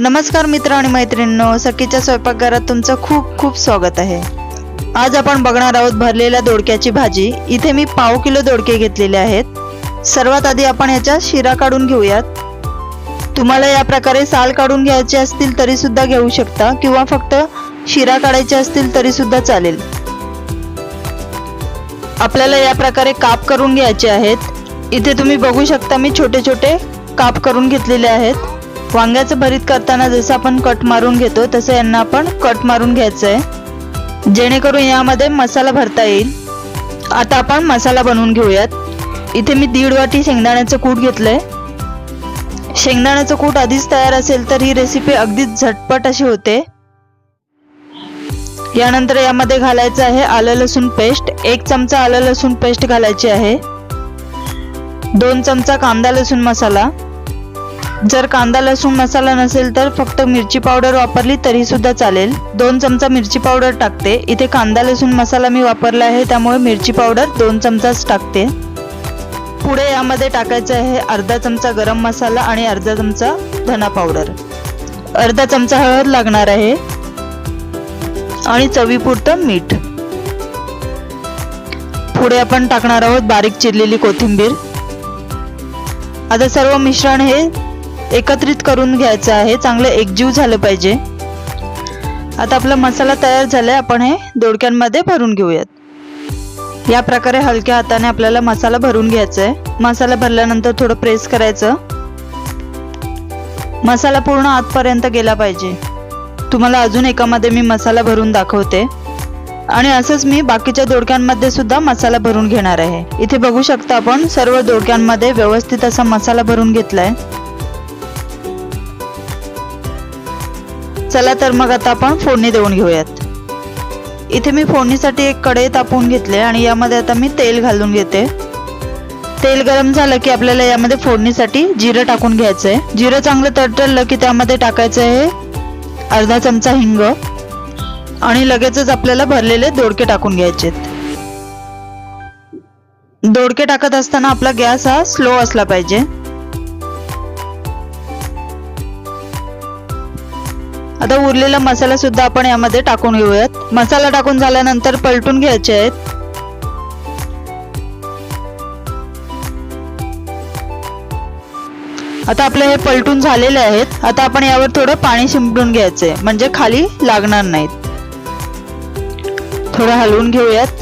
नमस्कार मित्र आणि मैत्रिणींनो सखीच्या स्वयंपाकघरात तुमचं खूप खूप स्वागत आहे. आज आपण बघणार आहोत भरलेल्या दोडक्याची भाजी. इथे मी पाव किलो दोडके घेतलेले आहेत. सर्वात आधी आपण याच्या शिरा काढून घेऊयात. तुम्हाला या प्रकारे साल काढून घ्यायचे असतील तरी सुद्धा घेऊ शकता किंवा फक्त शिरा काढायचे असतील तरी सुद्धा चालेल. आपल्याला या प्रकारे काप करून घ्यायचे आहेत. इथे तुम्ही बघू शकता मी छोटे छोटे काप करून घेतलेले आहेत. वांग्याचं भरीत करताना जसं आपण कट मारून घेतो तसं यांना आपण कट मारून घ्यायचं आहे जेणेकरून यामध्ये मसाला भरता येईल. आता आपण मसाला बनवून घेऊयात. इथे मी दीड वाटी शेंगदाण्याचं कूट घेतलंय. शेंगदाण्याचं कूट आधीच तयार असेल तर ही रेसिपी अगदीच झटपट अशी होते. यानंतर यामध्ये घालायचं आहे आलं लसूण पेस्ट. एक चमचा आलं लसूण पेस्ट घालायची आहे. दोन चमचा कांदा लसूण मसाला. जर कांदा लसूण मसाला नसेल तर फक्त मिरची पावडर वापरली तरी सुद्धा चालेल. दोन चमचा मिरची पावडर टाकते. इथे कांदा लसूण मसाला मी वापरला आहे त्यामुळे मिरची पावडर दोन चमचाच टाकते. पुढे यामध्ये टाकायचं आहे अर्धा चमचा गरम मसाला आणि अर्धा चमचा धना पावडर. अर्धा चमचा हळद लागणार आहे आणि चवीपुरतं मीठ. पुढे आपण टाकणार आहोत बारीक चिरलेली कोथिंबीर. आता सर्व मिश्रण हे एकत्रित करून घ्यायचं आहे. चांगलं एकजीव झालं पाहिजे. आता आपला मसाला तयार झालाय. आपण हे दोडक्यांमध्ये भरून घेऊयात. या प्रकारे हलक्या हाताने आपल्याला मसाला भरून घ्यायचा आहे मसाला भरल्यानंतर थोडं प्रेस करायचं. मसाला पूर्ण आतपर्यंत गेला पाहिजे. तुम्हाला अजून एकामध्ये मी मसाला भरून दाखवते. आणि असंच मी बाकीच्या दोडक्यांमध्ये सुद्धा मसाला भरून घेणार आहे. इथे बघू शकता आपण सर्व दोडक्यांमध्ये व्यवस्थित असा मसाला भरून घेतलाय. चला तर मग आता आपण फोडणी देऊन घेऊयात. इथे मी फोडणीसाठी एक कढई तापवून घेतले आणि यामध्ये आता मी तेल घालून घेते. तेल गरम झालं की आपल्याला यामध्ये फोडणीसाठी जिरं टाकून घ्यायचं आहे जिरं चांगलं तडतडलं की त्यामध्ये टाकायचं आहे अर्धा चमचा हिंग आणि लगेचच आपल्याला भरलेले दोडके टाकून घ्यायचे दोडके टाकत असताना आपला गॅस हा स्लो असला पाहिजे. आता उरलेला मसाला सुद्धा आपण यामध्ये टाकून घेऊयात. मसाला टाकून झाल्यानंतर पलटून घ्यायचे आहेत. आता आपले हे पलटून झालेले आहेत. आता आपण यावर थोडं पाणी शिंपडून घ्यायचंय म्हणजे खाली लागणार नाहीत. थोडं हलवून घेऊयात.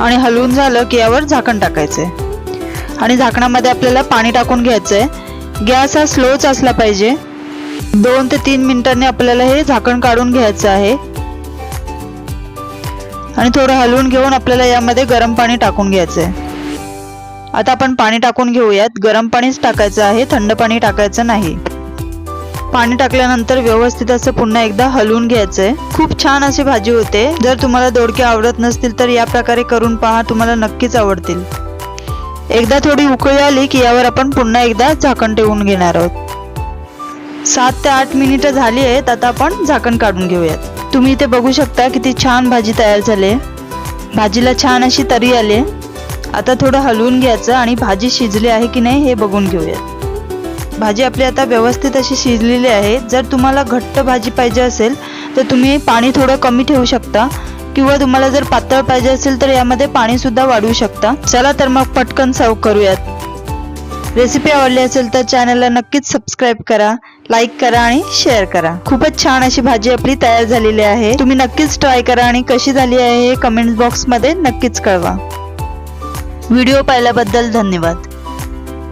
आणि हलवून झालं की यावर झाकण टाकायचंय आणि झाकणामध्ये आपल्याला पाणी टाकून घ्यायचंय. गॅस हा स्लोच असला पाहिजे. दोन ते तीन मिनिटांनी आपल्याला हे झाकण काढून घ्यायचं आहे. आणि थोडं हलवून घेऊन आपल्याला यामध्ये गरम पाणी टाकून घ्यायचंय आता आपण पाणी टाकून घेऊयात. गरम पाणीच टाकायचं आहे. थंड पाणी टाकायचं नाही. पाणी टाकल्यानंतर व्यवस्थित असं पुन्हा एकदा हलवून घ्यायचंय खूप छान अशी भाजी होते. जर तुम्हाला दोडके आवडत नसतील तर या प्रकारे करून पहा. तुम्हाला नक्कीच आवडतील. एकदा थोडी उकळी आली की यावर आपण पुन्हा एकदा झाकण ठेवून घेणार आहोत. सात ते आठ मिनिटं झाली आहेत आता आपण झाकण काढून घेऊयात. तुम्ही इथे बघू शकता किती छान भाजी तयार झाली आहे. भाजीला छान अशी तरी आली आता थोडं हलवून घ्यायचं आणि भाजी शिजली आहे की नाही हे बघून घेऊयात. भाजी आपली आता व्यवस्थित अशी शिजलेली आहे. जर तुम्हाला घट्ट भाजी पाहिजे असेल तर तुम्ही पाणी थोडं कमी ठेवू शकता. किंवा तुम्हाला जर पातळ पाहिजे असेल तर यामध्ये पाणी सुद्धा वाढवू शकता. चला तर मग पटकन सर्व करूयात. रेसिपी आवडली असेल तर चॅनलला नक्कीच सबस्क्राईब करा. लाईक करा आणि शेअर करा. खूपच छान अशी भाजी आपली तयार झालेली आहे. तुम्ही नक्कीच ट्राय करा आणि कशी झाली आहे हे कमेंट बॉक्समध्ये नक्कीच कळवा. व्हिडिओ पाहिल्याबद्दल धन्यवाद.